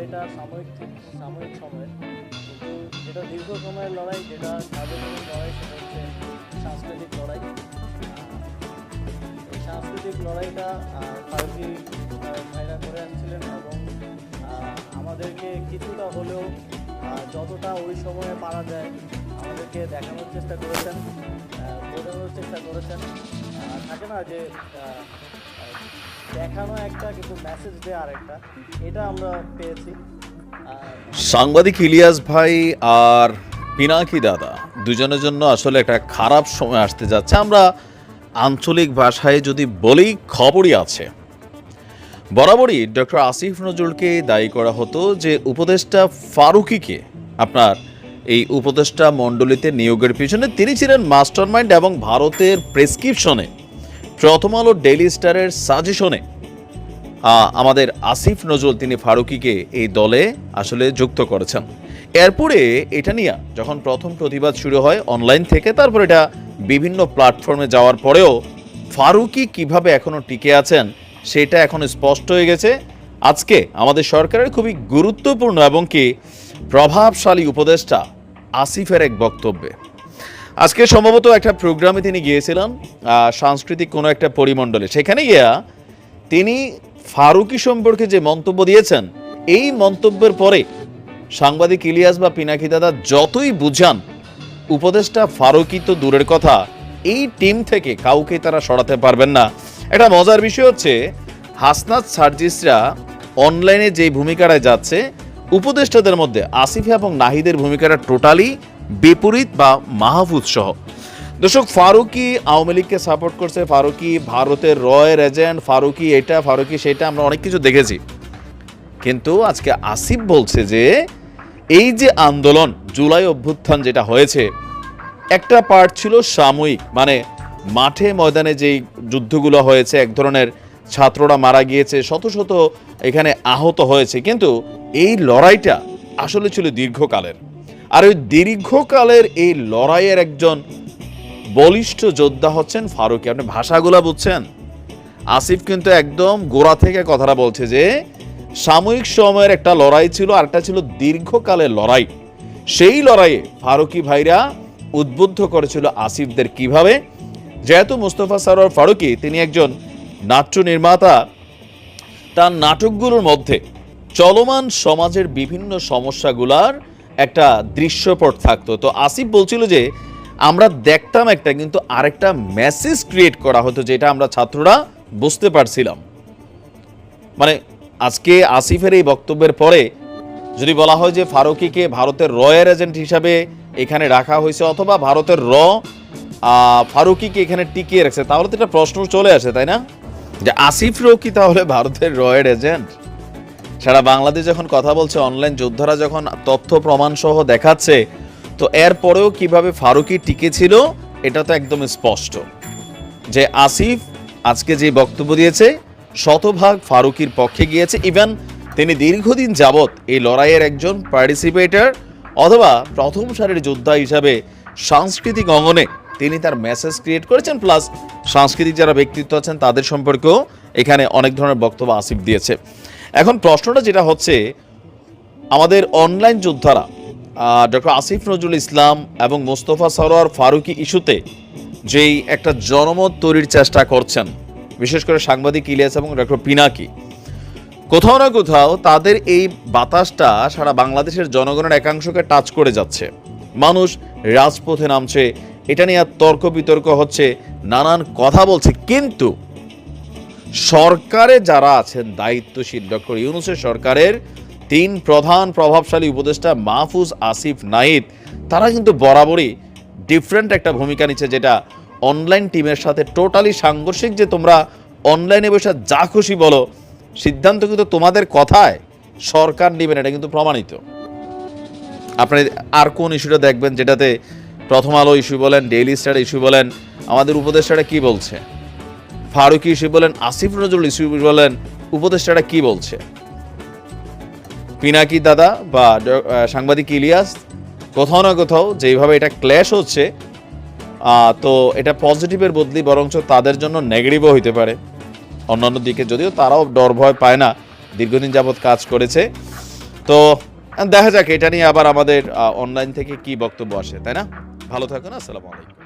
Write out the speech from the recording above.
লড়াইটা সাময়িক সাময়িক সময়। কিন্তু যেটা দীর্ঘ সময়ের লড়াই যেটা সার্বজনীন লড়াই সেটা হচ্ছে সাংস্কৃতিক লড়াই। এই সাংস্কৃতিক লড়াইটা আহ, ভাইরা করে আসছিলেন এবং আমাদেরকে কিছুটা হলেও যতটা ওই সময়ে পারা যায় আমাদেরকে দেখানোর চেষ্টা করেছেন বোঝানোর চেষ্টা করেছেন। থাকে না যে দেখানো একটা মেসেজ আরেকটা। এটা আমরা পেয়েছি। সাংবাদিক ইলিয়াস ভাই আর পিনাকি দাদা দুজনের জন্য আসলে একটা খারাপ সময় আসতে যাচ্ছে। আমরা আঞ্চলিক ভাষায় যদি বলি, খবরই আছে। বরাবরই ডক্টর আসিফ নজরুলকে দায়ী করা হতো যে উপদেষ্টা ফারুকিকে আপনার এই উপদেষ্টা মণ্ডলীতে নিয়োগের পিছনে তিনি ছিলেন মাস্টারমাইন্ড এবং ভারতের প্রেসক্রিপশনে প্রথম আলো ডেইলি স্টারের সাজেশনে। আমাদের আসিফ নজরুল, তিনি ফারুকিকে এই দলে আসলে যুক্ত করেছেন। এরপরে এটা নিয়ে যখন প্রথম প্রতিবাদ শুরু হয় অনলাইন থেকে, তারপর এটা বিভিন্ন প্ল্যাটফর্মে যাওয়ার পরেও ফারুকি কীভাবে এখনও টিকে আছেন, সেটা এখন স্পষ্ট হয়ে গেছে। আজকে আমাদের সরকারের খুবই গুরুত্বপূর্ণ এবং কি প্রভাবশালী উপদেষ্টা আসিফের এক বক্তব্যে। আজকে সম্ভবত একটা প্রোগ্রামে তিনি গিয়েছিলেন সাংস্কৃতিক কোনো একটা পরিমণ্ডলে। সেখানে গিয়া তিনি ফারুকি সম্পর্কে যে মন্তব্য দিয়েছেন, এই মন্তব্যের পরে সাংবাদিক ইলিয়াস বা পিনাকি দাদা যতই বুঝান, উপদেষ্টা ফারুকি তো দূরের কথা, এই টিম থেকে কাউকে তারা সরাতে পারবেন না। একটা মজার বিষয় হচ্ছে, হাসনাত সার্জিসরা অনলাইনে যে ভূমিকাটায় যাচ্ছে, উপদেষ্টাদের মধ্যে আসিফ এবং নাহিদের ভূমিকাটা টোটালি বিপরীত বা মাহফুজ সহ। দর্শক, ফারুকি আওয়ামী লীগকে সাপোর্ট করছে। ফারুকি ভারতের রয়ের এজেন্ট ফারুকি এটা, ফারুকি সেটা, আমরা অনেক কিছু দেখেছি। কিন্তু আজকে আসিফ বলছে যে, এই যে আন্দোলন, জুলাই অভ্যুত্থান যেটা হয়েছে, একটা পার্ট ছিল সাময়িক। মানে মাঠে ময়দানে যেই যুদ্ধগুলো হয়েছে, এক ধরনের ছাত্ররা মারা গিয়েছে, শত শত এখানে আহত হয়েছে। কিন্তু এই লড়াইটা আসলে ছিল দীর্ঘকালের। আর ওই দীর্ঘকালের এই লড়াইয়ের একজন বলিষ্ঠ যোদ্ধা হচ্ছেন ফারুকি। আপনি ভাষাগুলা বুঝছেন? আসিফ কিন্তু একদম গোড়া থেকে কথাটা বলছে যে, সাময়িক সময়ের একটা লড়াই ছিল, আর একটা ছিল দীর্ঘকালের লড়াই। সেই লড়াইয়ে ফারুকি ভাইরা উদ্বুদ্ধ করেছিল আসিফদের কীভাবে? যেহেতু মুস্তফা সরোয়ার ফারুকি, তিনি একজন নাট্য নির্মাতা, তার নাটকগুলোর মধ্যে চলমান সমাজের বিভিন্ন সমস্যাগুলার একটা দৃশ্যপট থাকতো। তো আসিফ বলছিল যে, আমরা দেখতাম একটা, কিন্তু আরেকটা মেসেজ ক্রিয়েট করা হতো যেটা আমরা ছাত্ররা বুঝতে পারছিলাম। মানে আজকে আসিফের এই বক্তব্যের পরে যদি বলা হয় যে ফারুকিকে ভারতের রয়ের এজেন্ট হিসাবে এখানে রাখা হয়েছে অথবা ভারতের র ফারুকিকে এখানে টিকিয়ে রাখছে, তাহলে তো একটা প্রশ্ন চলে আসে, তাই না? যে আসিফ রো কি তাহলে ভারতের রয়ের এজেন্ট সারা বাংলাদেশ যখন কথা বলছে অনলাইন যোদ্ধারা যখন তথ্য প্রমাণ সহ দেখাচ্ছে, তো এরপরেও কীভাবে ফারুকি টিকে ছিল, এটা তো একদম স্পষ্ট। যে আসিফ আজকে যে বক্তব্য দিয়েছে, শতভাগ ফারুকির পক্ষে গিয়েছে। ইভেন তিনি দীর্ঘদিন যাবৎ এই লড়াইয়ের একজন পার্টিসিপেটর অথবা প্রথম সারির যোদ্ধা হিসাবে সাংস্কৃতিক অঙ্গনে তিনি তার মেসেজ ক্রিয়েট করেছেন। প্লাস সাংস্কৃতিক যারা ব্যক্তিত্ব আছেন, তাদের সম্পর্কেও এখানে অনেক ধরনের বক্তব্য আসিফ দিয়েছে। এখন প্রশ্নটা যেটা হচ্ছে, আমাদের অনলাইন যোদ্ধারা ডক্টর আসিফ নজরুল ইসলাম এবং মোস্তফা সরোয়ার ফারুকি ইস্যুতে যেই একটা জনমত তৈরির চেষ্টা করছেন, বিশেষ করে সাংবাদিক ইলিয়াস এবং ডক্টর পিনাকি, কোথাও না কোথাও তাদের এই বাতাসটা সারা বাংলাদেশের জনগণের একাংশকে টাচ করে যাচ্ছে। মানুষ রাজপথে নামছে, এটা নিয়ে আর তর্ক বিতর্ক হচ্ছে, নানান কথা বলছে, কিন্তু সরকারে যারা আছেন, দায়িত্বশীল ডক্টর ইউনুসের সরকারের তিন প্রধান প্রভাবশালী উপদেষ্টা মাহফুজ আসিফ নাইদ তারা কিন্তু বরাবরই ডিফারেন্ট একটা ভূমিকা নিচ্ছে যেটা অনলাইন টিমের সাথে টোটালি সাংঘর্ষিক যে তোমরা অনলাইনে বসে যা খুশি বলো। সিদ্ধান্ত কিন্তু তোমাদের কথায় সরকার নেবেন, এটা কিন্তু প্রমাণিত। আপনি আর কোন ইস্যুটা দেখবেন যেটাতে প্রথম আলো ইস্যু বলেন ডেইলি স্টার ইস্যু বলেন, আমাদের উপদেষ্টারা কি বলছে? ফারুকি ইস্যু বলেন, আসিফ নজরুল ইস্যু বলেন, উপদেষ্টারা কি বলছে? পিনাকি দাদা বা সাংবাদিক ইলিয়াস, কোথাও না কোথাও যেইভাবে এটা ক্ল্যাশ হচ্ছে তো এটা পজিটিভের বদলি বরঞ্চ তাদের জন্য নেগেটিভও হইতে পারে। অন্যান্য দিকে যদিও তারাও ডর ভয় পায় না, দীর্ঘদিন যাবৎ কাজ করেছে। তো, দেখা যাক, এটা নিয়ে আবার আমাদের অনলাইন থেকে কি বক্তব্য আসে, তাই না? ভালো থাকুন, আসসালামু আলাইকুম।